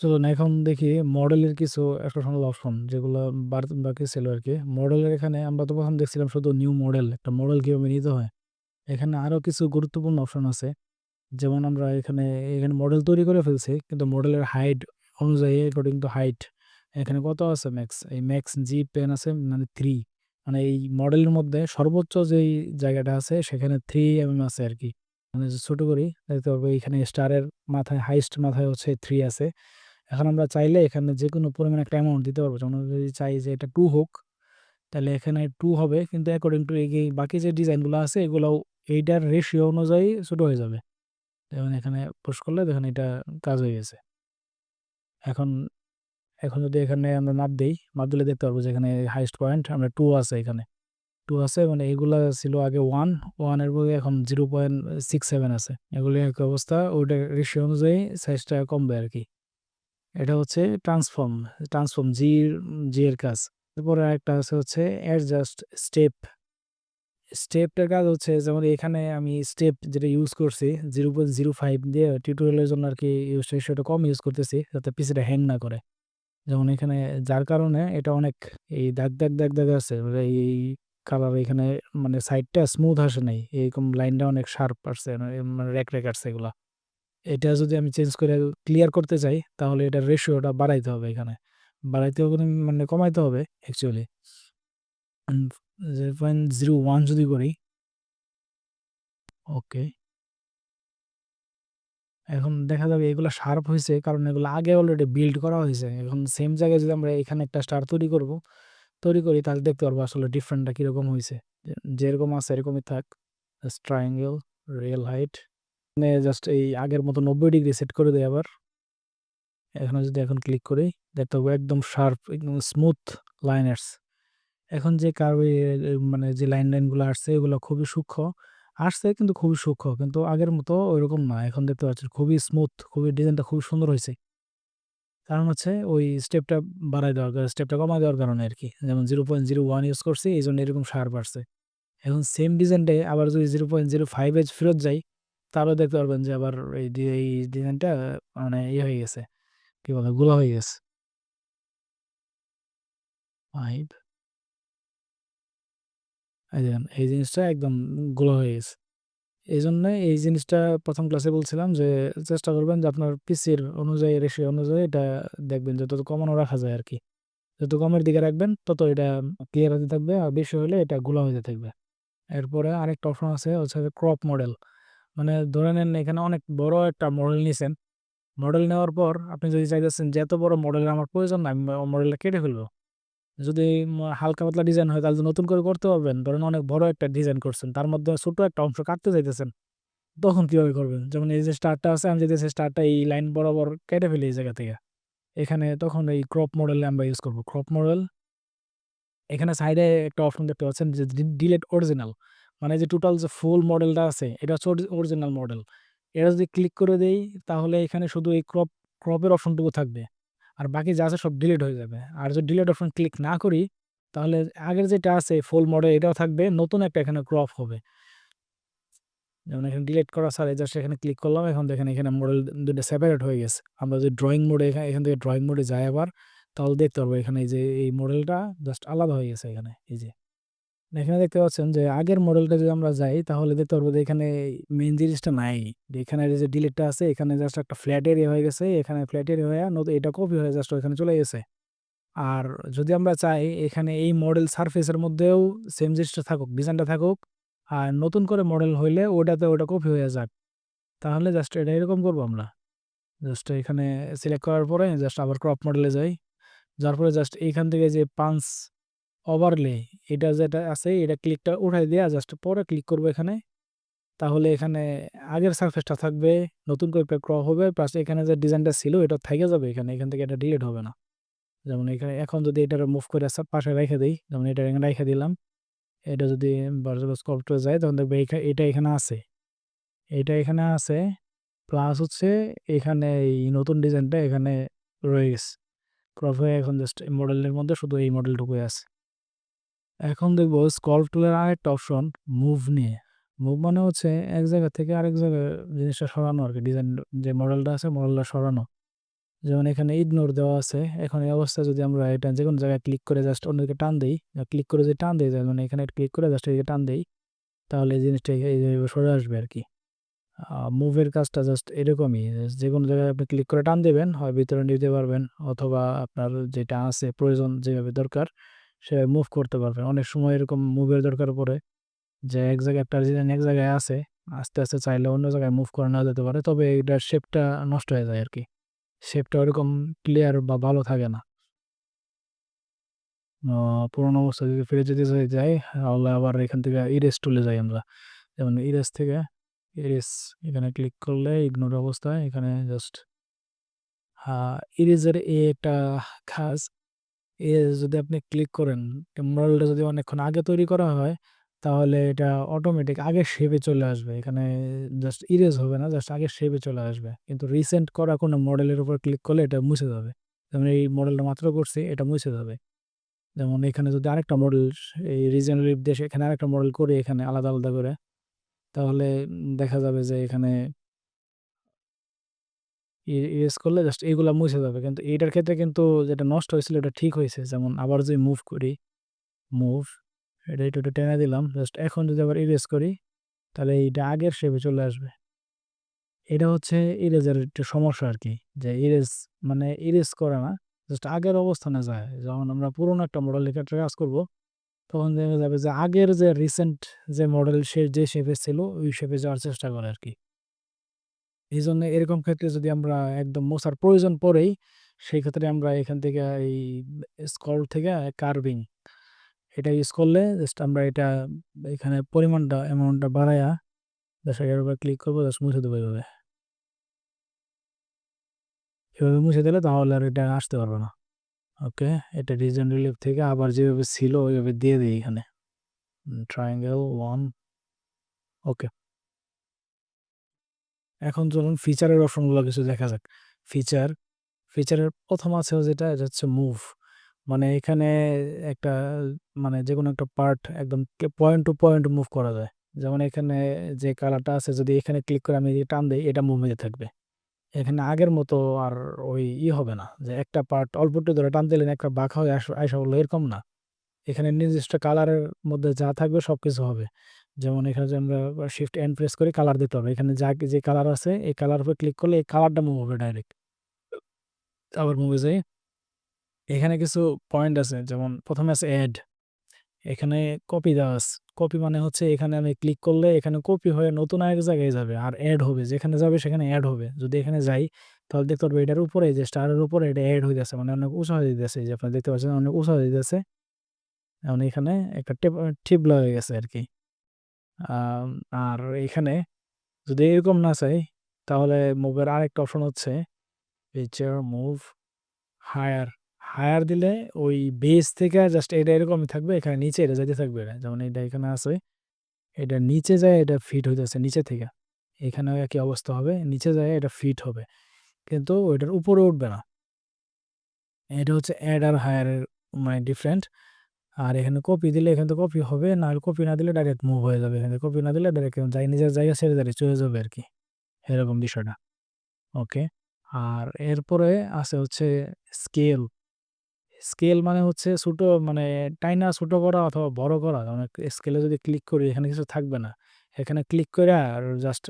চলুন এখন দেখি মডেলের কিছু exceptional অপশন যেগুলো বাকি ছিল আর কি মডেলের এখানে আমরা তো ১ম দেখছিলাম শুধু নিউ মডেল। একটা মডেল কীভাবে নিতে হয়। এখানে আরও কিছু গুরুত্বপূর্ণ অপশন আছে। যেমন আমরা এখানে, এখানে মডেল তৈরি করে ফেলছি। কিন্তু মডেলের হাইট অনুযায়ী অ্যাকর্ডিং টু হাইট এখানে কত আছে ম্যাক্স? এই ম্যাক্স জি পেন আছে মানে থ্রি মানে এই মডেলের মধ্যে সর্বোচ্চ যেই জায়গাটা আছে সেখানে 3 এমএম আছে আর কি মানে ছোটো করি দেখতে পারব এইখানে স্টারের মাথায় হাইস্ট মাথায় হচ্ছে থ্রি আছে। এখন আমরা চাইলে এখানে যে কোনো পরিমাণে একটা অ্যামাউন্ট দিতে পারব। যেমন যদি চাই যে এটা টু হোক, তাহলে এখানে টু হবে। কিন্তু অ্যাকর্ডিং টু এই বাকি যে ডিজাইনগুলো আছে এগুলাও এইটার রেশিও অনুযায়ী ছোট হয়ে যাবে। যেমন এখানে পুশ করলে দেখেন এটা কাজ হয়ে গেছে। এখন, এখন যদি এখানে আমরা মাপ দিই মাপ দিলে দেখতে পারব যে এখানে হাইয়েস্ট পয়েন্ট আমরা টু আছে এখানে। টু আছে মানে এগুলা ছিল আগে 1, 1 এর বদলে এখন 0.67 আছে। এগুলি একই অবস্থা ওইটার রেশিও অনুযায়ী সাইজটা কমবে আরকি। এটা হচ্ছে ট্রান্সফর্ম, ট্রান্সফর্ম জি, জি এর কাজ। তারপরে আরেকটা আছে হচ্ছে অ্যাডজাস্ট স্টেপ। স্টেপটার কাজ হচ্ছে যেমন এখানে আমি স্টেপ যেটা ইউজ করছি 0.05 দিয়ে টিউটোরিয়ালের জন্য আর কি ইউজ রেশিওটা কম ইউজ করতেছি যাতে পিসিটা হ্যাং না করে। যেমন এখানে যার কারণে এটা অনেক এই দাগ, দাগ, দাগ, দাগ আছে এই কালার এখানে মানে সাইডটা স্মুথ আসে নাই। এরকম লাইনটা অনেক শার্প আসছে মানে র‍্যাক, র‍্যাক আসছে এগুলা। এটা যদি আমি চেঞ্জ করে ক্লিয়ার করতে চাই তাহলে এটার রেশিওটা বাড়াইতে হবে এখানে। বাড়াইতে হবে মানে কমাইতে হবে অ্যাকচুয়ালি। উম 0.01 যদি করি ওকে। এখন দেখা যাবে এগুলো শার্প হয়েছে কারণ এগুলো আগে অলরেডি বিল্ড করা হয়েছে এখন সেম জায়গায় যদি আমরা এখানে একটা স্টার তৈরি করব, তৈরি করি তাহলে দেখতে পারব আসলে ডিফারেন্টটা কীরকম হয়েছে যেরকম আছে এরকমই থাক। জাস্ট ট্রায়াঙ্গেল, রিয়েল হাইট মানে জাস্ট এই আগের মতো ৯০ ডিগ্রি সেট করে দেই আবার। এখানে যদি এখন ক্লিক করি দেখতে পারব একদম শার্প একদম স্মুথ লাইন। এখন যে কার্ভে মানে যে লাইন, লাইনগুলা আসছে এগুলা খুবই সূক্ষ্ম। আসছে কিন্তু খুবই সূক্ষ্ম। কিন্তু আগের মতো ঐরকম না। এখন দেখতে পাচ্ছেন খুবই স্মুথ, খুবই ডিজাইনটা খুবই সুন্দর হয়েছে কারণ হচ্ছে ওই স্টেপটা বাড়ায় দেওয়ার স্টেপটা কমায় দেওয়ার কারণে আর কি যেমন 0.01 ইউজ করছি এই জন্য এরকম শার্প আসছে। এখন সেম ডিজাইনটাই আবার যদি 0.05 এ ফেরত যাই তাহলেও দেখতে পারবেন যে আবার এই এই ডিজাইনটা মানে ইয়ে হয়ে গেছে। কি বলে? গোলা হয়ে গেছে। 5 এই এই জিনিসটা একদম গোলা হয়ে গেছে। এইজন্যে এই জিনিসটা প্রথম ক্লাসে বলছিলাম যে, চেষ্টা করবেন যে আপনার পিসির অনুযায়ী রেশিও অনুযায়ী এটা দেখবেন যত কমানো রাখা যায় আর কি যত কমের দিকে রাখবেন, তত এটা ক্লিয়ার হতে থাকবে আর বেশি হলে এটা গোলা হইতে থাকবে। এরপরে আরেকটা অপশন আছে, হচ্ছে ক্রপ মডেল। মানে ধরে নেন এখানে অনেক বড় একটা মডেল নিছেন। মডেল নেওয়ার পর আপনি যদি চাইতেছেন যে এত বড় মডেলের আমার প্রয়োজন নাই, আমি মডেলটা কেটে ফেলব। যদি হালকা পাতলা ডিজাইন হয় তাহলে নতুন করে করতে পারবেন। ধরেন অনেক বড় একটা ডিজাইন করছেন। তার মধ্যে ছোট একটা অংশ কাটতে চাইতেছেন। তখন কীভাবে করবেন? যেমন এই যে স্টারটা আছে আমি চাইতেছি স্টারটা এই লাইন বরাবর কেটে ফেলি এই জায়গা থেকে। এখানে তখন এই ক্রপ মডেল আমরা ইউজ করব। ক্রপ মডেল এখানে সাইডে একটা অপশন দেখতে পাচ্ছেন যে ডিলেট অরিজিনাল। মানে যে টোটাল যে ফুল মডেলটা আছে, এটা হচ্ছে অরিজিনাল মডেল। এটা যদি ক্লিক করে দেই, তাহলে এখানে শুধু এই ক্রপ ক্রপের অপশনটুকু থাকবে। আর বাকি যা আছে সব ডিলিট হয়ে যাবে। আর যদি ডিলিট অপশন ক্লিক না করি, তাহলে আগের যেটা আছে ফুল মডেল এটাও থাকবে। নতুন একটা এখানে ক্রপ হবে। যেমন এখানে ডিলিট করা ছাড়াই জাস্ট এখানে ক্লিক করলাম। এখন দেখেন এখানে মডেল ২ টা সেপারেট হয়ে গেছে। আমরা যদি ড্রয়িং মোডে এখানে এখান থেকে ড্রয়িং মোডে যাই আবার, তাহলে দেখতে পারব এখানে এই যে, এই মডেলটা জাস্ট আলাদা হয়ে গেছে এখানে, এই যে। এখানে দেখতে পাচ্ছেন যে আগের মডেলটা যদি আমরা যাই তাহলে দেখতে পারব যে এখানে মেইন জিনিসটা নাই। এখানে যে ডিলিটটা আছে এখানে জাস্ট একটা ফ্ল্যাট এরিয়া হয়ে গেছে। এখানে ফ্ল্যাট এরিয়া হয়ে নতুন এটা কপি হয়ে জাস্ট ওখানে চলে গেছে। আর যদি আমরা চাই এখানে এই মডেল সারফেসের মধ্যেও সেম জিনিসটা থাকুক, ডিজাইনটা থাকুক। আর নতুন করে মডেল হইলে ওটাতে ওটা কপি হয়ে যাক। তাহলে জাস্ট এটা এরকম করব আমরা। জাস্ট এখানে সিলেক্ট করার পরে জাস্ট আবার ক্রপ মডেলে যাই। যার পরে জাস্ট এইখান থেকে যে পাঞ্চ ওভারলে এটা যেটা আছে এটা ক্লিকটা উঠাই দিয়া জাস্ট পরে ক্লিক করব এখানে। তাহলে এখানে আগের সারফেসটা থাকবে, নতুন করে প্যাক ক্রপ হবে প্লাস এখানে যে ডিজাইনটা ছিল এটা থাইকা যাবে এখানে। এখান থেকে এটা ডিলিট হবে না। যেমন এখানে এখন যদি এটারে মুভ করে পাশে রেখে দেই, যেমন এটা এখানে রাইখা দিলাম। এটা যদি স্কাল্পচারে যাই তখন দেখবে এটা এখানে আছে। এটা এখানে আছে প্লাস হচ্ছে এখানে এই নতুন ডিজাইনটা এখানে রয়ে গেছে। ক্রপ হয়ে এখন জাস্ট মডেলের মধ্যে শুধু এই মডেলটুকুই আছে। এখন দেখব স্কাল্প টুলের আরেকটা অপশন মুভ নিয়ে। মুভ মানে হচ্ছে এক জায়গা থেকে আরেক জায়গায় জিনিসটা সরানো আর কি ডিজাইন যে মডেলটা আছে মডেলটা সরানো। যেমন এখানে ইগনোর দেওয়া আছে, এখন এই অবস্থায় যদি আমরা এটা যে কোনো জায়গায় ক্লিক করে জাস্ট অন্যদিকে টান দিই বা ক্লিক করে যদি টান দিই মানে এখানে ক্লিক করে জাস্ট এদিকে টান দিই, তাহলে এই জিনিসটা এইভাবে সরে আসবে আর কি মুভের কাজটা জাস্ট এরকমই যে কোনো জায়গায় আপনি ক্লিক করে টান দেবেন, হয় ভিতরে নিতে পারবেন, অথবা আপনার যেটা আছে প্রয়োজন যেভাবে দরকার সেভাবে মুভ করতে পারবে। অনেক সময় এরকম মুভের দরকার পড়ে যে এক জায়গায় একটা ডিজাইন এক জায়গায় আছে, আস্তে আস্তে চাইলে অন্য জায়গায় মুভ করা না যেতে পারে। তবে এটার শেপটা নষ্ট হয়ে যায় আর কি শেপটা ওরকম ক্লিয়ার বা ভালো থাকে না। পুরোনো অবস্থা যদি ফিরে যেতে যাই, তাহলে আবার এখান থেকে ইরেস টুলে যাই আমরা। যেমন ইরেস থেকে ইরেস এখানে ক্লিক করলে ইগনোর অবস্থায় এখানে জাস্ট হ্যাঁ ইরেজের এ একটা খাস এ যদি আপনি ক্লিক করেন মডেলটা যদি অনেকক্ষণ আগে তৈরি করা হয়, তাহলে এটা অটোমেটিক আগের শেপে চলে আসবে। এখানে জাস্ট ইরেজ হবে না জাস্ট আগের শেপে চলে আসবে। কিন্তু রিসেন্ট করা কোনো মডেলের উপর ক্লিক করলে এটা মুছে যাবে। যেমন এই মডেলটা মাত্র করছি, এটা মুছে যাবে। যেমন এখানে যদি আরেকটা মডেল এই রিজনাল দেশে এখানে আরেকটা মডেল করে এখানে আলাদা আলাদা করে, তাহলে দেখা যাবে যে এখানে ইরেজ করলে জাস্ট এইগুলা মুছে যাবে। কিন্তু এইটার ক্ষেত্রে কিন্তু যেটা নষ্ট হয়েছিল এটা ঠিক হয়েছে। যেমন আবার যদি মুভ করি মুভ এটা একটু একটু টেনে দিলাম। জাস্ট এখন যদি আবার ইরেজ করি, তাহলে এইটা আগের শেপে চলে আসবে। এটা হচ্ছে ইরেজের একটু সমস্যা আর কি যে ইরেজ মানে ইরেজ করে না জাস্ট আগের অবস্থানে যায়। যখন আমরা পুরোনো একটা মডেল ক্ষেত্রে কাজ করব, তখন দেখা যাবে যে আগের যে রিসেন্ট যে মডেল সে, যে শেপে ছিল, ওই শেপে যাওয়ার চেষ্টা করে আর কি এই জন্য এরকম ক্ষেত্রে যদি আমরা একদম মোছার প্রয়োজন পড়েই, সেই ক্ষেত্রে আমরা এখান থেকে এই স্কল থেকে কার্ভিং এটা ইউজ করলে জাস্ট আমরা এটা এখানে পরিমাণটা অ্যামাউন্টটা বাড়ায়া জাস্ট এর উপর ক্লিক করব জাস্ট মুছে দেবো এভাবে। এভাবে মুছে দিলে তাহলে আর এটা আসতে পারবে না। ওকে এটা রিজন রিলিফ থেকে আবার যেভাবে ছিল ওইভাবে দিয়ে দিই এখানে। ট্রায়াঙ্গেল ওয়ান ওকে এখন চলুন ফিচারের অপশনগুলো কিছু দেখা যাক। ফিচার ফিচারের প্রথম আছে যেটা, এটা হচ্ছে মুভ মানে এখানে একটা মানে যে কোনো একটা পার্ট একদম পয়েন্ট টু পয়েন্ট মুভ করা যায়। যেমন এখানে যে কালারটা আছে, যদি এখানে ক্লিক করে আমি টান দিই, এটা মুভমেন্টে থাকবে। এখানে আগের মতো আর ওই ই হবে না, যে একটা পার্ট অল্প একটু ধরে টান দিলেন একটা বাঁকা হয়ে আইসা বলল, এরকম না। এখানে নির্দিষ্ট কালারের মধ্যে যা থাকবে সব কিছু হবে। যেমন এখানে যে আমরা শিফট এন্ড প্রেস করি কালার দিতে হবে। এখানে যা যে কালার আছে, এই কালার উপরে ক্লিক করলে এই কালারটা মুভ হবে ডাইরেক্ট আবার মুভে যাই এখানে কিছু পয়েন্ট আছে, যেমন প্রথমে আছে অ্যাড এখানে কপি দেওয়া আছে। কপি মানে হচ্ছে এখানে আমি ক্লিক করলে এখানে কপি হয়ে নতুন আরেক জায়গায় যাবে, আর অ্যাড হবে। যেখানে যাবে সেখানে অ্যাড হবে। যদি এখানে যাই, তাহলে দেখতে পারবে এটার উপরে যে স্টারের উপরে এটা অ্যাড হয়ে যাচ্ছে মানে অনেক উঁচা হয়ে যেতেছে যে আপনার দেখতে পাচ্ছেন, অনেক উঁচা হয়ে যাচ্ছে এখন এখানে একটা টিপ টিপ হয়ে গেছে আর কি আর এখানে যদি এরকম না চাই, তাহলে মুভের আরেকটা অপশন হচ্ছে পিকচার মুভ হায়ার হায়ার দিলে ওই বেস থেকে জাস্ট এটা এরকমই থাকবে, এখানে নিচে এটা যাইতে থাকবে এটা। যেমন এটা এখানে আছে, এটা নিচে যায় এটা ফিট হইতেছে নিচে থেকে। এখানেও একই অবস্থা হবে, নিচে যায় এটা ফিট হবে। কিন্তু ওইটার উপরে উঠবে না। এটা হচ্ছে অ্যাড আর হায়ারের মানে ডিফারেন্ট আর এখানে কপি দিলে এখানে তো কপি হবে না কপি না দিলে ডাইরেক্ট মুভ হয়ে যাবে। এখানে কপি না দিলে ডাইরেক্ট যাই নিজের জায়গা ছেড়ে দাঁড়িয়ে চলে যাবে আর কি। এরকম বিষয়টা। ওকে আর এরপরে আছে হচ্ছে স্কেল স্কেল মানে হচ্ছে ছোট মানে টাইনা ছোট করা অথবা বড় করা। অনেক স্কেলে যদি ক্লিক করি, এখানে কিছু থাকবে না। এখানে ক্লিক করে আর জাস্ট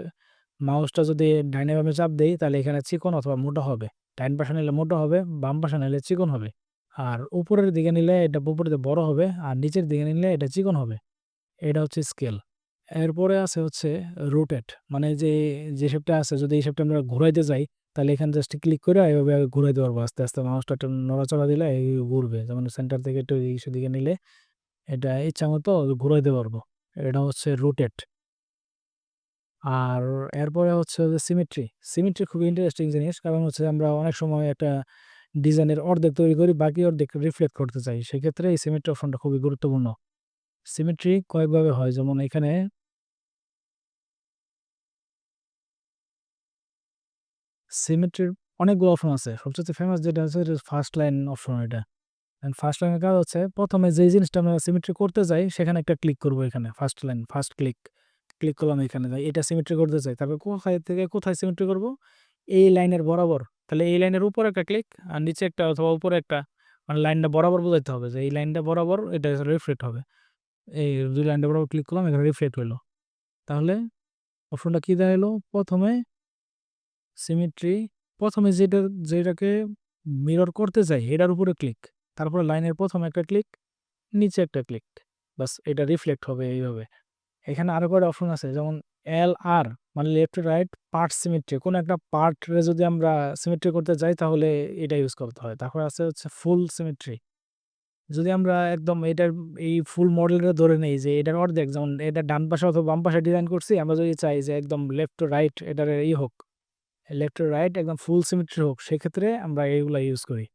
মাউসটা যদি ডাইনে বামে চাপ দেই, তাহলে এখানে চিকন অথবা মোটা হবে। ডাইন পাশে নিলে মোটা হবে, বাম পাশে নিলে চিকন হবে। আর উপরের দিকে নিলে এটা উপরে বড় হবে, আর নিচের দিকে নিলে এটা চিকন হবে। এটা হচ্ছে স্কেল এরপরে আছে হচ্ছে রোটেট মানে যে যে শেপটা আছে, যদি এই শেপটা আমরা ঘুরাইতে যাই, তাহলে এখানে জাস্ট ক্লিক করে এভাবে ঘুরাইতে পারব আস্তে আস্তে মানুষটা একটু নড়াচড়া দিলে এই ঘুরবে। যেমন সেন্টার থেকে একটু ইসের দিকে নিলে এটা ইচ্ছা মতো ঘুরাইতে পারব। এটা হচ্ছে রোটেট আর এরপরে হচ্ছে সিমেট্রি সিমেট্রি খুবই ইন্টারেস্টিং জিনিস, কারণ হচ্ছে আমরা অনেক সময় একটা ডিজাইনের অর্ধেক তৈরি করি, বাকি অর্ধেক রিফ্লেক্ট করতে চাই। সেক্ষেত্রে এই সিমেট্রি অপশনটা খুবই গুরুত্বপূর্ণ। সিমেট্রি কয়েকভাবে হয়, যেমন এখানে সিমেট্রির অনেকগুলো অপশন আছে। সবচেয়ে ফেমাস যেটা হচ্ছে ফার্স্ট লাইন অপশন এটা। ফার্স্ট লাইনের কাজ হচ্ছে, প্রথমে যে জিনিসটা আমরা সিমেট্রি করতে চাই, সেখানে একটা ক্লিক করব এখানে first line first click click করলাম এখানে এটা সিমেট্রি করতে চাই। তারপর কোথায় থেকে কোথায় সিমেট্রি করব? এই লাইনের বরাবর, তাহলে এই লাইনের উপরে একটা ক্লিক আর নিচে একটা অথবা উপরে একটা মানে লাইনটা বরাবর বোঝাইতে হবে যে এই লাইনটা বরাবর, এটা রিফ্লেক্ট হবে। এই দুই লাইনটা বরাবর ক্লিক করলাম এখানে রিফ্লেক্ট হইল। তাহলে অপশনটা কী দাঁড়াল প্রথমে সিমেট্রি প্রথমে যেটা, যেটাকে মিরর করতে চাই, এটার উপরে ক্লিক তারপরে লাইনের প্রথমে একটা ক্লিক নিচে একটা ক্লিক বাস এটা রিফ্লেক্ট হবে এইভাবে। এখানে আরও কয়েকটা অপশন আছে? যেমন এল আর মানে লেফট রাইট পার্ট সিমেট্রি কোনো একটা পার্টরে যদি আমরা সিমেট্রি করতে যাই, তাহলে এটা ইউজ করতে হয়। তারপরে আছে হচ্ছে ফুল সিমেট্রি যদি আমরা একদম এটার, এই ফুল মডেলটা ধরে নেই যে এটার অর্ধেক, যেমন এটা ডান পাশে অথবা বাম পাশে ডিজাইন করছি, আমরা যদি চাই যে একদম লেফট টু রাইট এটার ই হোক লেফট টু রাইট একদম ফুল সিমেট্রি হোক, সেক্ষেত্রে আমরা এইগুলা ইউজ করি।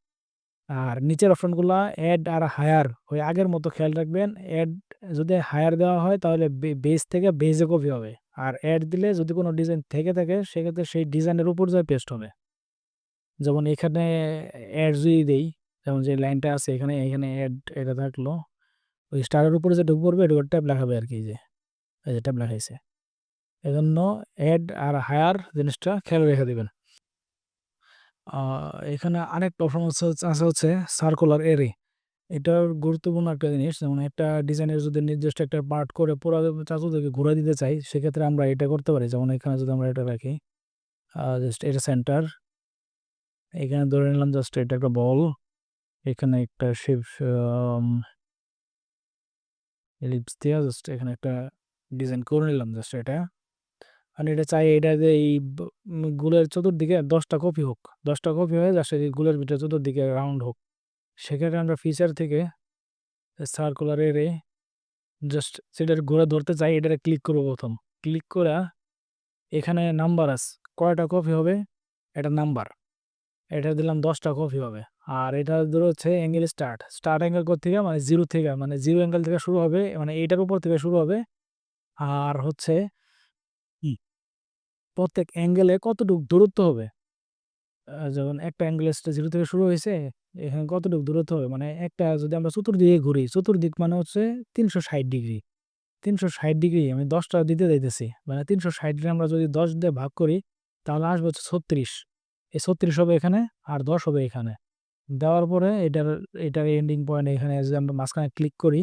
আর নিচের অপশনগুলো অ্যাড আর হায়ার ওই আগের মতো খেয়াল রাখবেন। অ্যাড যদি হায়ার দেওয়া হয়, তাহলে বেস থেকে বেজে কপি হবে। আর অ্যাড দিলে যদি কোনো ডিজাইন থেকে থাকে, সেক্ষেত্রে সেই ডিজাইনের উপর যায় পেস্ট হবে। যেমন এখানে অ্যাড যদি দেই, যেমন যে লাইনটা আছে এখানে এখানে অ্যাড এটা থাকল, ওই স্টারের উপরে যে ঢুক পড়বে এটা ট্যাব লেখাবে আর কি যে, এই যে ট্যাব লেখাইছে এজন্য অ্যাড আর হায়ার জিনিসটা খেয়াল রেখে দেবেন। এখানে আরেকটা অপশন আছে হচ্ছে সার্কুলার এরে এটা গুরুত্বপূর্ণ একটা জিনিস, যেমন একটা ডিজাইনের যদি নির্দিষ্ট একটা পার্ট করে পুরো চাতুর্দিকে ঘুরে দিতে চাই, সেক্ষেত্রে আমরা এটা করতে পারি। যেমন এখানে যদি আমরা এটা রাখি জাস্ট এটা সেন্টার এখানে ধরে নিলাম জাস্ট এটা একটা বল, এখানে একটা শেপ লিপস দিয়া জাস্ট এখানে একটা ডিজাইন করে নিলাম জাস্ট এটা। আর এটা চাই এটা যে এই গুলের চতুর্দিকে দশটা কপি হোক, দশটা কপি হয়ে জাস্ট এই গুলের ভিতরে চতুর্দিকে রাউন্ড হোক। সেক্ষেত্রে আমরা ফিচার থেকে সার্কুলার এরে জাস্ট সেটার ঘোরা ধরতে চাই এটা ক্লিক করব প্রথম। ক্লিক করে, এখানে নাম্বার আছে। কয়টা কপি হবে? এটা নাম্বার এটা দিলাম দশটা কপি হবে। আর এটা ধরো হচ্ছে অ্যাঙ্গেল স্টার্ট স্টার্ট অ্যাঙ্গেল কর থেকে মানে জিরো থেকে। মানে জিরো অ্যাঙ্গেল থেকে শুরু হবে মানে এইটার উপর থেকে শুরু হবে। আর হচ্ছে প্রত্যেক অ্যাঙ্গেলে কতটুকু দূরত্ব হবে? যেমন একটা অ্যাঙ্গেল জিরো থেকে শুরু হয়েছে এখানে কতটুকু দূরত্ব হবে? মানে একটা যদি আমরা চতুর্দিকে ঘুরি, চতুর্দিক মানে হচ্ছে তিনশো ষাট ডিগ্রি। তিনশো ষাট ডিগ্রি, আমি দশটা দিতে যাইতেছি। মানে তিনশো ষাট ডিগ্রি আমরা যদি দশ দিয়ে ভাগ করি, তাহলে আসবে হচ্ছে ছত্রিশ। এই ছত্রিশ হবে এখানে আর দশ হবে এখানে। দেওয়ার পরে এটার এটার এন্ডিং পয়েন্ট এখানে যদি আমরা মাঝখানে ক্লিক করি,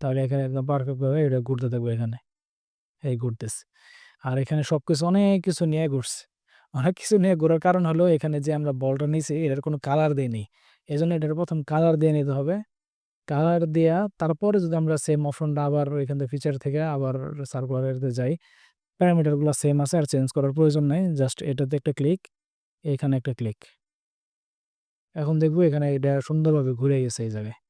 তাহলে এখানে একদম পারফেক্টভাবে এটা ঘুরতে থাকবে এখানে। এই ঘুরতেছে। আর এখানে সব কিছু অনেক কিছু নিয়ে ঘুরছে। অনেক কিছু নিয়ে ঘোরার কারণ হলো এখানে যে আমরা বলটা নিয়েছি, এটার কোনো কালার দেয়নি এই জন্য এটার প্রথম কালার দিয়ে নিতে হবে। কালার দেওয়া তারপরে যদি আমরা সেম অপশনটা আবার এখান থেকে ফিচার থেকে আবার সার্কুলারতে যাই প্যারামিটারগুলো সেম আছে আর চেঞ্জ করার প্রয়োজন নেই। জাস্ট এটাতে একটা ক্লিক এখানে একটা ক্লিক এখন দেখব এখানে এটা সুন্দরভাবে ঘুরে গেছে এই জায়গায়।